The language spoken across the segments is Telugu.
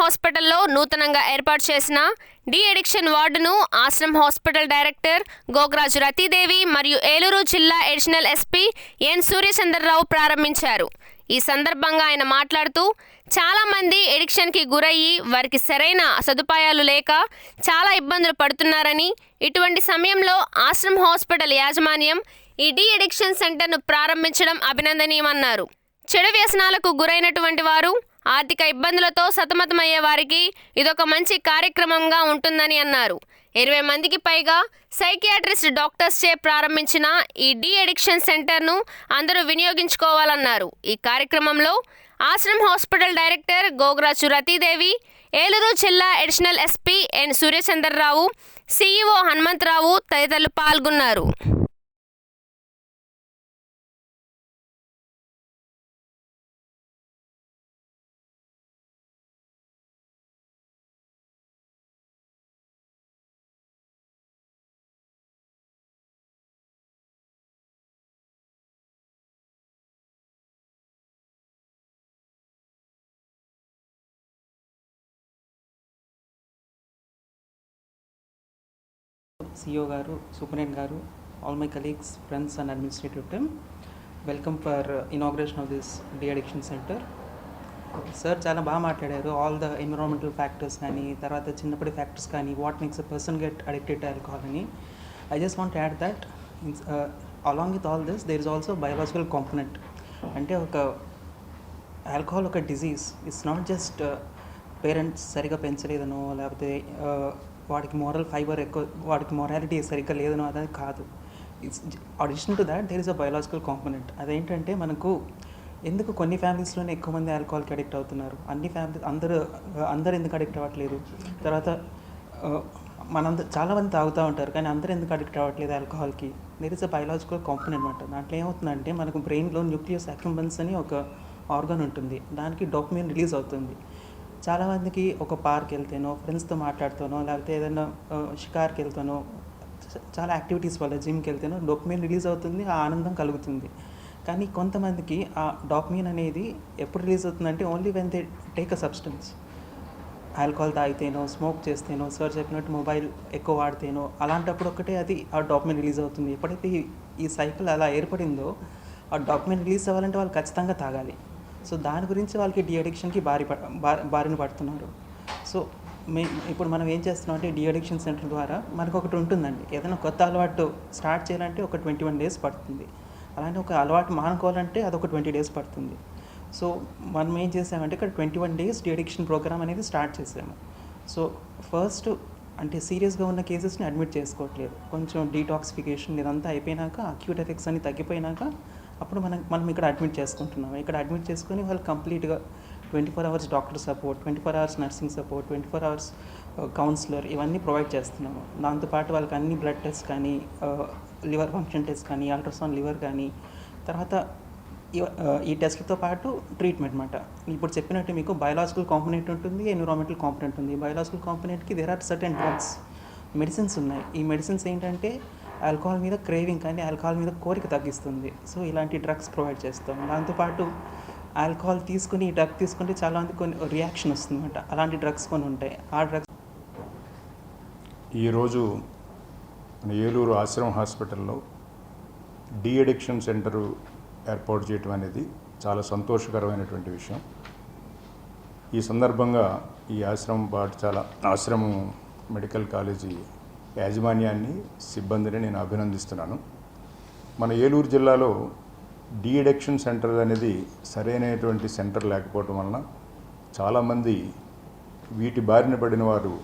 హాస్పిటల్లో నూతనంగా ఏర్పాటు చేసిన డిఎడిక్షన్ వార్డును ఆశ్రమ్ హాస్పిటల్ డైరెక్టర్ గోగ్రాజు రతీదేవి మరియు ఏలూరు జిల్లా అడిషనల్ ఎస్పీ ఎన్ సూర్యచంద్రరావు ప్రారంభించారు. ఈ సందర్భంగా ఆయన మాట్లాడుతూ చాలామంది ఎడిక్షన్కి గురయ్యి వారికి సరైన సదుపాయాలు లేక చాలా ఇబ్బందులు పడుతున్నారని ఇటువంటి సమయంలో ఆశ్రమ్ హాస్పిటల్ యాజమాన్యం ఈ డిఎడిక్షన్ సెంటర్ను ప్రారంభించడం అభినందనీయమన్నారు. చెడు వ్యసనాలకు గురైనటువంటి వారు ఆర్థిక ఇబ్బందులతో సతమతమయ్యే వారికి ఇదొక మంచి కార్యక్రమంగా ఉంటుందని అన్నారు. ఇరవై మందికి పైగా సైకియాట్రిస్ట్ డాక్టర్స్ చే ప్రారంభించిన ఈ డి అడిక్షన్ సెంటర్ను అందరూ వినియోగించుకోవాలన్నారు. ఈ కార్యక్రమంలో ఆశ్రమ్ హాస్పిటల్ డైరెక్టర్ గోగ్రాచు రతీదేవి ఏలూరు జిల్లా additional SP N Suryachandrarao CEO Hanumantharao తదితరులు పాల్గొన్నారు. CO garu superintendent garu all my colleagues friends and administrative team welcome for inauguration of this deaddiction centre sir చాలా బాగా మాట్లాడారు. ఆల్ ద ఎన్విరాన్మెంటల్ ఫ్యాక్టర్స్ కానీ తర్వాత చిన్నప్పటి ఫ్యాక్టర్స్ కానీ what makes a person get addicted to alcohol అని. I just want add that along with all this there is also biological component అంటే ఒక ఆల్కహాల్ ఒక disease it's not just parents సరిగా పెంచలేదనో లేకపోతే వాడికి మోరల్ ఫైబర్ ఎక్కువ వాడికి మొరాలిటీ సరిగ్గా లేదనో అనేది కాదు. It's addition to that there is a biological component అదేంటంటే మనకు ఎందుకు కొన్ని ఫ్యామిలీస్లోనే ఎక్కువ మంది ఆల్కహాల్కి అడిక్ట్ అవుతున్నారు? అన్ని ఫ్యామిలీ అందరూ అందరు ఎందుకు అడిక్ట్ అవ్వట్లేదు? తర్వాత uh, మనందరూ చాలామంది తాగుతూ ఉంటారు కానీ అందరూ ఎందుకు అడిక్ట్ అవ్వట్లేదు ఆల్కహాల్కి there is a biological component అనమాట దాంట్లో ఏమవుతుందంటే మనకు బ్రెయిన్లో న్యూక్లియస్ అక్యుంబన్స్ అని ఒక ఆర్గాన్ ఉంటుంది. దానికి డోపమిన్ రిలీజ్ అవుతుంది. చాలామందికి ఒక పార్క్ వెళ్తేనో ఫ్రెండ్స్తో మాట్లాడుతానో లేకపోతే ఏదైనా షికార్కి వెళ్తానో చాలా యాక్టివిటీస్ వల్ల జిమ్కి వెళ్తేనో డోపమిన్ రిలీజ్ అవుతుంది ఆ ఆనందం కలుగుతుంది. కానీ కొంతమందికి ఆ డోపమిన్ అనేది ఎప్పుడు రిలీజ్ అవుతుందంటే only when they take a substance alcohol తాగితేనో smoke చేస్తేనో సార్ చెప్పినట్టు మొబైల్ ఎక్కువ వాడితేనో అలాంటప్పుడు ఒక్కటే అది ఆ డాక్యుమెంట్ రిలీజ్ అవుతుంది. ఎప్పుడైతే ఈ సైకిల్ అలా ఏర్పడిందో ఆ డాక్యుమెంట్ రిలీజ్ అవ్వాలంటే వాళ్ళు ఖచ్చితంగా తాగాలి. సో దాని గురించి వాళ్ళకి డి అడిక్షన్కి బారి బారిన పడుతున్నారు. సో మే ఇప్పుడు మనం ఏం చేస్తున్నాం అంటే డి అడిక్షన్ సెంటర్ ద్వారా మనకు ఒకటి ఉంటుందండి. ఏదైనా కొత్త అలవాటు స్టార్ట్ చేయాలంటే ఒక ట్వంటీ వన్ డేస్ పడుతుంది. అలానే ఒక అలవాటు మానుకోవాలంటే అదొక ట్వంటీ డేస్ పడుతుంది. సో మనం ఏం చేసామంటే ఇక్కడ twenty one days deaddiction programme అనేది స్టార్ట్ చేసాము. సో ఫస్ట్ అంటే సీరియస్గా ఉన్న కేసెస్ని అడ్మిట్ చేసుకోవట్లేదు. కొంచెం డీటాక్సిఫికేషన్ ఇదంతా అయిపోయినాక అక్యూట్ ఎఫెక్ట్స్ అన్ని తగ్గిపోయినాక అప్పుడు మనం మనం ఇక్కడ అడ్మిట్ చేసుకుంటున్నాం. ఇక్కడ అడ్మిట్ చేసుకొని వాళ్ళు కంప్లీట్గా twenty four hours doctor support twenty four hours nursing support twenty four hours counsellor ఇవన్నీ ప్రొవైడ్ చేస్తున్నాము. దాంతోపాటు వాళ్ళకి అన్ని బ్లడ్ టెస్ట్ కానీ లివర్ ఫంక్షన్ టెస్ట్ కానీ అల్ట్రాసౌండ్ లివర్ కానీ తర్వాత uh, ఈ టెస్ట్తో పాటు ట్రీట్మెంట్ అనమాట ఇప్పుడు చెప్పినట్టు మీకు బయలాజికల్ కాంపనెంట్ ఉంటుంది ఎన్విరాన్మెంటల్ కాంపనెంట్ ఉంది. Biological కాంపనెంట్కి there are certain drugs medicines ఉన్నాయి. ఈ మెడిసిన్స్ ఏంటంటే ఆల్కహాల్ మీద క్రేవింగ్ కానీ ఆల్కహాల్ మీద కోరిక తగ్గిస్తుంది. సో ఇలాంటి డ్రగ్స్ ప్రొవైడ్ చేస్తాం. దాంతోపాటు ఆల్కహాల్ తీసుకుని ఈ డ్రగ్ తీసుకుంటే చాలా మంది కొన్ని రియాక్షన్ వస్తుందన్నమాట. అలాంటి డ్రగ్స్ కొన్ని ఉంటాయి. ఆ డ్రగ్స్ ఈరోజు ఏలూరు ఆశ్రమం హాస్పిటల్లో డి అడిక్షన్ సెంటరు ఏర్పాటు చేయటం అనేది చాలా సంతోషకరమైనటువంటి విషయం. ఈ సందర్భంగా ఈ ఆశ్రమం పాఠశాల ఆశ్రమం మెడికల్ కాలేజీ యాజమాన్యాన్ని సిబ్బందిని నేను అభినందిస్తున్నాను. మన ఏలూరు జిల్లాలో డిఎడక్షన్ సెంటర్ అనేది సరైనటువంటి సెంటర్ లేకపోవటం వలన చాలామంది వీటి బారిన పడిన వారు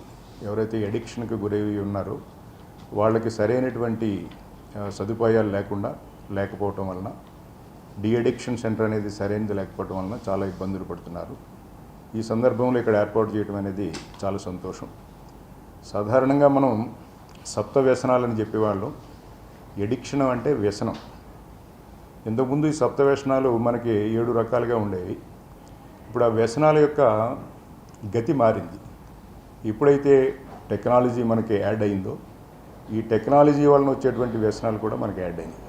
ఎవరైతే ఎడిక్షన్కి గురై ఉన్నారో వాళ్ళకి సరైనటువంటి సదుపాయాలు లేకుండా లేకపోవటం వలన డిఎడిక్షన్ సెంటర్ అనేది సరైనది లేకపోవటం వలన చాలా ఇబ్బందులు పడుతున్నారు. ఈ సందర్భంలో ఇక్కడ ఏర్పాటు చేయడం అనేది చాలా సంతోషం. సాధారణంగా మనం సప్త వ్యసనాలని చెప్పేవాళ్ళు. ఎడిక్షన్ అంటే వ్యసనం. ఇంతకుముందు ఈ సప్త వ్యసనాలు మనకి ఏడు రకాలుగా ఉండేవి. ఇప్పుడు ఆ వ్యసనాల యొక్క గతి మారింది. ఎప్పుడైతే టెక్నాలజీ మనకి యాడ్ అయిందో ఈ టెక్నాలజీ వలన వచ్చేటువంటి వ్యసనాలు కూడా మనకి యాడ్ అయింది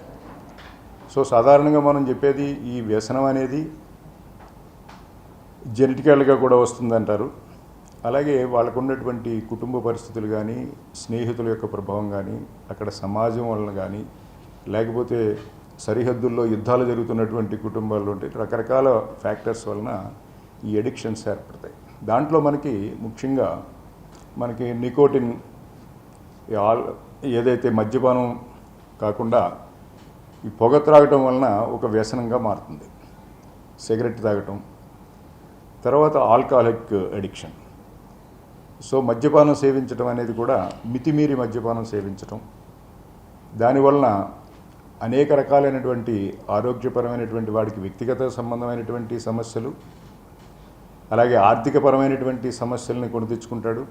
సో సాధారణంగా మనం చెప్పేది ఈ వ్యసనం అనేది జెనెటికల్గా కూడా వస్తుందంటారు. అలాగే వాళ్ళకు ఉన్నటువంటి కుటుంబ పరిస్థితులు కానీ స్నేహితుల యొక్క ప్రభావం కానీ అక్కడ సమాజం వలన కానీ లేకపోతే సరిహద్దుల్లో యుద్ధాలు జరుగుతున్నటువంటి కుటుంబాల్లో ఉంటే రకరకాల ఫ్యాక్టర్స్ వలన ఈ ఎడిక్షన్స్ ఏర్పడతాయి. దాంట్లో మనకి ముఖ్యంగా మనకి నికోటిన్ ఆల్ ఏదైతే మద్యపానం కాకుండా ఈ పొగ త్రాగటం వలన ఒక వ్యసనంగా మారుతుంది. సిగరెట్ తాగటం తర్వాత ఆల్కహాలిక్ అడిక్షన్ సో మద్యపానం సేవించడం అనేది కూడా మితిమీరి మద్యపానం సేవించటం. దానివలన అనేక రకాలైనటువంటి ఆరోగ్యపరమైనటువంటి వాడికి వ్యక్తిగత సంబంధమైనటువంటి సమస్యలు అలాగే ఆర్థికపరమైనటువంటి సమస్యల్ని కొని తెచ్చుకుంటాడు.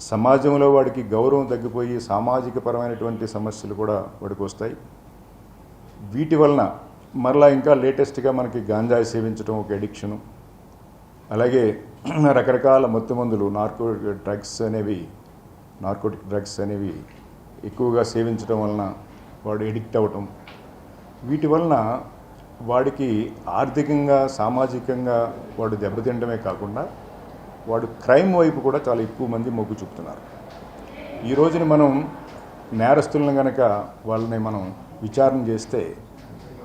సమాజంలో వాడికి గౌరవం తగ్గిపోయి సామాజిక పరమైనటువంటి సమస్యలు కూడా వాడికి వస్తాయి. వీటి వలన మరలా ఇంకా లేటెస్ట్గా మనకి గాంజాయి సేవించడం ఒక ఎడిక్షను అలాగే రకరకాల మత్తు మందులు నార్కోటిక్ డ్రగ్స్ అనేవి నార్కోటిక్ డ్రగ్స్ అనేవి ఎక్కువగా సేవించడం వలన వాడు ఎడిక్ట్ అవ్వటం వీటి వలన వాడికి ఆర్థికంగా సామాజికంగా వాడు దెబ్బతింటమే కాకుండా వాడు క్రైమ్ వైపు కూడా చాలా ఎక్కువ మంది మొగ్గు చూపుతున్నారు. ఈ రోజున మనం నేరస్తులను కనుక వాళ్ళని మనం విచారణ చేస్తే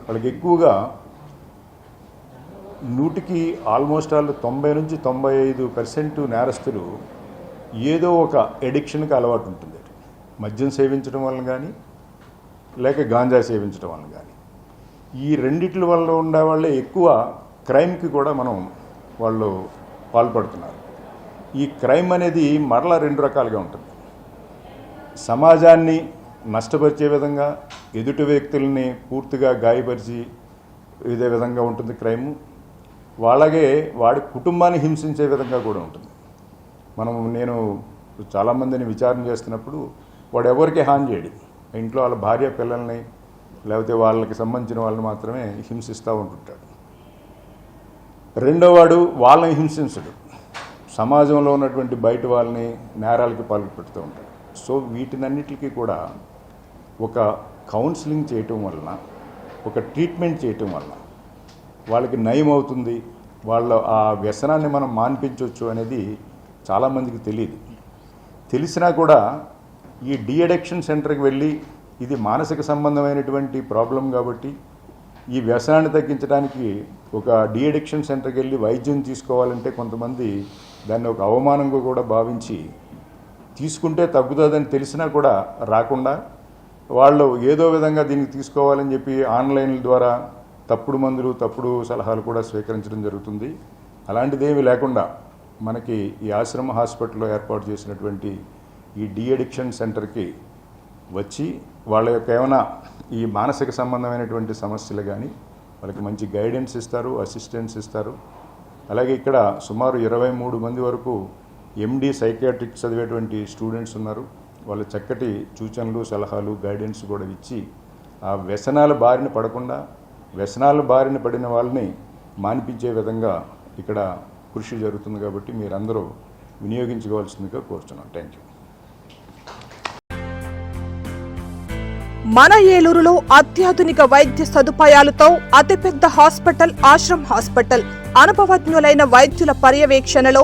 వాళ్ళకి ఎక్కువగా నూటికి ఆల్మోస్ట్ ఆల్ తొంభై నుంచి తొంభై ఐదు పర్సెంట్ నేరస్తులు ఏదో ఒక ఎడిక్షన్కి అలవాటు ఉంటుంది. మద్యం సేవించడం వలన కానీ లేక గాంజా సేవించడం వలన కానీ ఈ రెండిట్ల వల్ల ఉండే వాళ్ళే ఎక్కువ క్రైమ్కి కూడా మనం వాళ్ళు పాల్పడుతున్నారు. ఈ క్రైమ్ అనేది మరలా రెండు రకాలుగా ఉంటుంది. సమాజాన్ని నష్టపరిచే విధంగా ఎదుటి వ్యక్తుల్ని పూర్తిగా గాయపరిచి ఇదే విధంగా ఉంటుంది క్రైము. వాళ్ళగే వాడి కుటుంబాన్ని హింసించే విధంగా కూడా ఉంటుంది. మనం నేను చాలామందిని విచారణ చేస్తున్నప్పుడు వాడు ఎవరికి హాని చేయడు. ఇంట్లో వాళ్ళ భార్య పిల్లల్ని లేకపోతే వాళ్ళకి సంబంధించిన వాళ్ళని మాత్రమే హింసిస్తూ ఉంటుంటాడు. రెండోవాడు వాళ్ళని హింసించడు. సమాజంలో ఉన్నటువంటి బయట వాళ్ళని నేరాలకి పాల్పెడుతూ ఉంటాడు. సో వీటినన్నిటికీ కూడా ఒక కౌన్సిలింగ్ చేయటం వలన ఒక ట్రీట్మెంట్ చేయటం వలన వాళ్ళకి నయం అవుతుంది వాళ్ళ ఆ వ్యసనాన్ని మనం మాన్పించవచ్చు అనేది చాలామందికి తెలియదు తెలిసినా కూడా ఈ డిఎడిక్షన్ సెంటర్కి వెళ్ళి ఇది మానసిక సంబంధమైనటువంటి ప్రాబ్లం కాబట్టి ఈ వ్యసనాన్ని తగ్గించడానికి ఒక డిఎడిక్షన్ సెంటర్కి వెళ్ళి వైద్యం తీసుకోవాలంటే కొంతమంది దాన్ని ఒక అవమానంగా కూడా భావించి తీసుకుంటే తగ్గుతుందని తెలిసినా కూడా రాకుండా వాళ్ళు ఏదో విధంగా దీనికి తీసుకోవాలని చెప్పి ఆన్లైన్ల ద్వారా తప్పుడు మందులు తప్పుడు సలహాలు కూడా స్వీకరించడం జరుగుతుంది. అలాంటిదేమీ లేకుండా మనకి ఈ ఆశ్రమ హాస్పిటల్లో ఏర్పాటు చేసినటువంటి ఈ డిఅడిక్షన్ సెంటర్కి వచ్చి వాళ్ళ యొక్క ఏమైనా ఈ మానసిక సంబంధమైనటువంటి సమస్యలు కానీ వాళ్ళకి మంచి గైడెన్స్ ఇస్తారు అసిస్టెన్స్ ఇస్తారు. అలాగే ఇక్కడ సుమారు ఇరవై మూడు మంది వరకు ఎండి సైకియాట్రిక్ చదివేటువంటి స్టూడెంట్స్ ఉన్నారు. వాళ్ళు చక్కటి సూచనలు సలహాలు గైడెన్స్ కూడా ఇచ్చి ఆ వ్యసనాల బారిన పడకుండా వ్యసనాల బారిన పడిన వాళ్ళని మానిపించే విధంగా ఇక్కడ కృషి జరుగుతుంది కాబట్టి మీరందరూ వినియోగించుకోవాల్సిందిగా కోరుతున్నాను థ్యాంక్ యూ మన ఏలూరులో అత్యాధునిక వైద్య సదుపాయాలతో అతిపెద్ద హాస్పిటల్ ఆశ్రమ్ హాస్పిటల్. అనుభవజ్ఞులైన వైద్యుల పర్యవేక్షణలో